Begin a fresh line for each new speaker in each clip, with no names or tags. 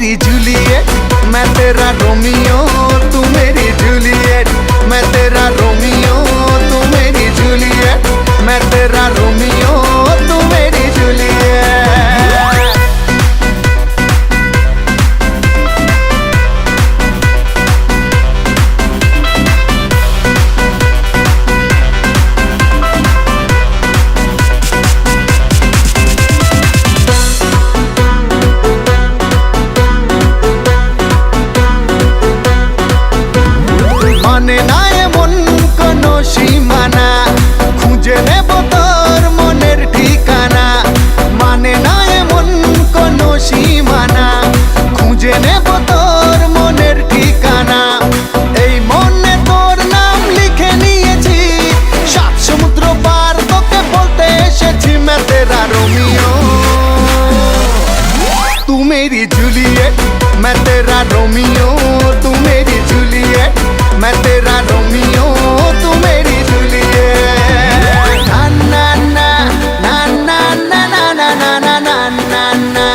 मेरी जूलियट मैं तेरा रोमियो तू मेरी जूलियट मैं तेरा रोमियो সীমানা খুঁজে নেব তোর মনের ঠিকানা এই মনে তোর নাম লিখে নিয়েছি সাত সমুদ্র পার তোকে বলতে এসেছি मैं तेरा रोमियो तू मेरी जूलियट मैं तेरा रोमियो तू मेरी जूलियट मैं तेरा रोमियो तू मेरी जूलियट ना ना ना ना ना ना ना ना ना ना ना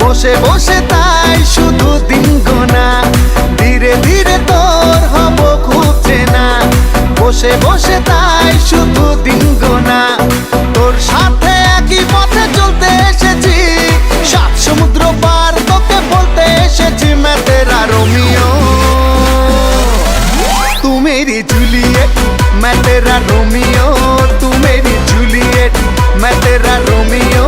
বসে বসে তাই শুধু ধীরে ধীরে তোর হব খুব চেনা। বসে বসে অঙ্গনা তোর সাথে একই পথে চলতে এসেছি। সাত সমুদ্র পার তোকে বলতে এসেছি ম্যাথেরা রোমিও। তুমেরই জুলিয়েট ম্যাথেরা রোমিও। তুমেরই জুলিয়েট ম্যাথেরা রোমিও।